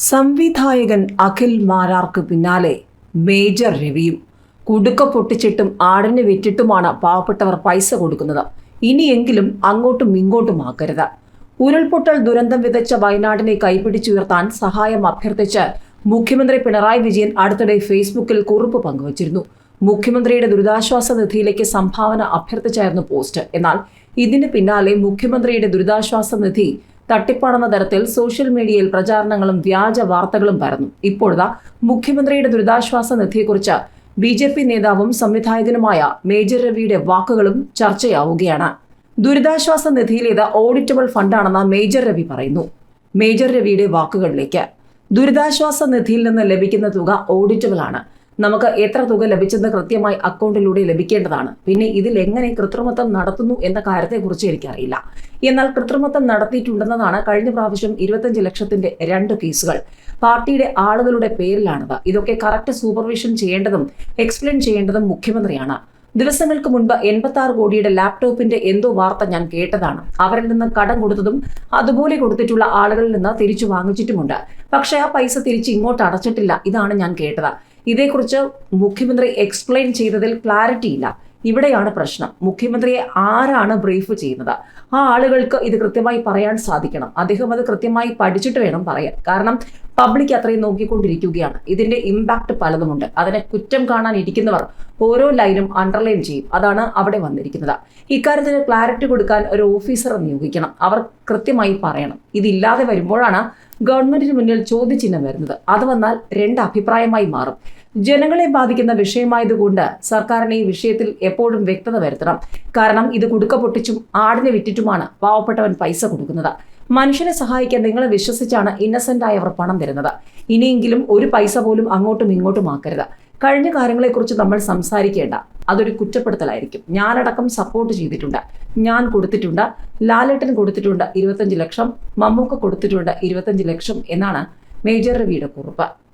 സംവിധായകൻ അഖിൽ മാരാർക്ക് പിന്നാലെ മേജർ രവിയും കുടുക്ക പൊട്ടിച്ചിട്ടും ആടിനെ വിറ്റിട്ടുമാണ് പാവപ്പെട്ടവർ പൈസ കൊടുക്കുന്നത്. ഇനിയെങ്കിലും അങ്ങോട്ടും ഇങ്ങോട്ടും ആക്കരുത്. ഉരുൾപൊട്ടൽ ദുരന്തം വിതച്ച വയനാടിനെ കൈപിടിച്ചുയർത്താൻ സഹായം അഭ്യർത്ഥിച്ച് മുഖ്യമന്ത്രി പിണറായി വിജയൻ അടുത്തിടെ ഫേസ്ബുക്കിൽ കുറിപ്പ് പങ്കുവച്ചിരുന്നു. മുഖ്യമന്ത്രിയുടെ ദുരിതാശ്വാസ നിധിയിലേക്ക് സംഭാവന അഭ്യർത്ഥിച്ചായിരുന്നു പോസ്റ്റ്. എന്നാൽ ഇതിന് പിന്നാലെ മുഖ്യമന്ത്രിയുടെ ദുരിതാശ്വാസ നിധി തട്ടിപ്പാണെന്ന തരത്തിൽ സോഷ്യൽ മീഡിയയിൽ പ്രചാരണങ്ങളും വ്യാജ വാർത്തകളും പരന്നു. ഇപ്പോഴതാ മുഖ്യമന്ത്രിയുടെ ദുരിതാശ്വാസ നിധിയെക്കുറിച്ച് ബി ജെ പി നേതാവും സംവിധായകനുമായ മേജർ രവിയുടെ വാക്കുകളും ചർച്ചയാവുകയാണ്. ദുരിതാശ്വാസ നിധിയിലേത് ഓഡിറ്റബിൾ ഫണ്ടാണെന്ന് മേജർ രവി പറയുന്നു. മേജർ രവിയുടെ വാക്കുകളിലേക്ക്. ദുരിതാശ്വാസ നിധിയിൽ നിന്ന് ലഭിക്കുന്ന തുക ഓഡിറ്റബിൾ ആണ്. നമുക്ക് എത്ര തുക ലഭിച്ചെന്ന് കൃത്യമായി അക്കൗണ്ടിലൂടെ ലഭിക്കേണ്ടതാണ്. പിന്നെ ഇതിൽ എങ്ങനെ കൃത്രിമത്വം നടത്തുന്നു എന്ന കാര്യത്തെക്കുറിച്ച് എനിക്കറിയില്ല. എന്നാൽ കൃത്രിമത്വം നടത്തിയിട്ടുണ്ടെന്നതാണ് കഴിഞ്ഞ പ്രാവശ്യം ഇരുപത്തഞ്ച് ലക്ഷത്തിന്റെ രണ്ട് കേസുകൾ. പാർട്ടിയുടെ ആളുകളുടെ പേരിലാണിത്. ഇതൊക്കെ കറക്റ്റ് സൂപ്പർവിഷൻ ചെയ്യേണ്ടതും എക്സ്പ്ലെയിൻ ചെയ്യേണ്ടതും മുഖ്യമന്ത്രിയാണ്. ദിവസങ്ങൾക്ക് മുൻപ് എൺപത്തി ആറ് കോടിയുടെ ലാപ്ടോപ്പിന്റെ എന്തോ വാർത്ത ഞാൻ കേട്ടതാണ്. അവരിൽ നിന്ന് കടം കൊടുത്തതും അതുപോലെ കൊടുത്തിട്ടുള്ള ആളുകളിൽ നിന്ന് തിരിച്ചു വാങ്ങിച്ചിട്ടുമുണ്ട്. പക്ഷേ ആ പൈസ തിരിച്ച് ഇങ്ങോട്ട് അടച്ചിട്ടില്ല. ഇതാണ് ഞാൻ കേട്ടത്. ഇതേക്കുറിച്ച് മുഖ്യമന്ത്രി എക്സ്പ്ലെയിൻ ചെയ്തതിൽ ക്ലാരിറ്റി ഇല്ല. ഇവിടെയാണ് പ്രശ്നം. മുഖ്യമന്ത്രിയെ ആരാണ് ബ്രീഫ് ചെയ്യുന്നത്? ആ ആളുകൾക്ക് ഇത് കൃത്യമായി പറയാൻ സാധിക്കണം. അദ്ദേഹം അത് കൃത്യമായി പഠിച്ചിട്ട് വേണം പറയാൻ. കാരണം പബ്ലിക് അത്രയും നോക്കിക്കൊണ്ടിരിക്കുകയാണ്. ഇതിന്റെ ഇമ്പാക്ട് പലതുമുണ്ട്. അതിനെ കുറ്റം കാണാൻ ഇരിക്കുന്നവർ ഓരോ ലൈനും അണ്ടർലൈൻ ചെയ്യും. അതാണ് അവിടെ വന്നിരിക്കുന്നത്. ഇക്കാര്യത്തിന് ക്ലാരിറ്റി കൊടുക്കാൻ ഒരു ഓഫീസറെ നിയോഗിക്കണം. അവർ കൃത്യമായി പറയണം. ഇതില്ലാതെ വരുമ്പോഴാണ് ഗവൺമെന്റിന് മുന്നിൽ ചോദ്യചിഹ്നം വരുന്നത്. അത് വന്നാൽ രണ്ട് അഭിപ്രായമായി മാറും. ജനങ്ങളെ ബാധിക്കുന്ന വിഷയമായതുകൊണ്ട് സർക്കാരിന് ഈ വിഷയത്തിൽ എപ്പോഴും വ്യക്തത വരുത്തണം. കാരണം ഇത് കുടുക്ക പൊട്ടിച്ചും ആടിനെ വിറ്റിട്ടുമാണ് പാവപ്പെട്ടവൻ പൈസ കൊടുക്കുന്നത്. മനുഷ്യനെ സഹായിക്കാൻ നിങ്ങളെ വിശ്വസിച്ചാണ് ഇന്നസെന്റ് ആയവർ പണം തരുന്നത്. ഇനിയെങ്കിലും ഒരു പൈസ പോലും അങ്ങോട്ടും ഇങ്ങോട്ടും ആക്കരുത്. കഴിഞ്ഞ കാര്യങ്ങളെക്കുറിച്ച് നമ്മൾ സംസാരിക്കേണ്ട അതൊരു കുറ്റപ്പെടുത്തലായിരിക്കും. ഞാനടക്കം സപ്പോർട്ട് ചെയ്തിട്ടുണ്ട്. ഞാൻ കൊടുത്തിട്ടുണ്ട്. ലാലേട്ടൻ കൊടുത്തിട്ടുണ്ട് ഇരുപത്തഞ്ച് ലക്ഷം. മമ്മൂക്ക കൊടുത്തിട്ടുണ്ട് ഇരുപത്തഞ്ച് ലക്ഷം എന്നാണ് മേജർ രവിയുടെ കുറിപ്പ്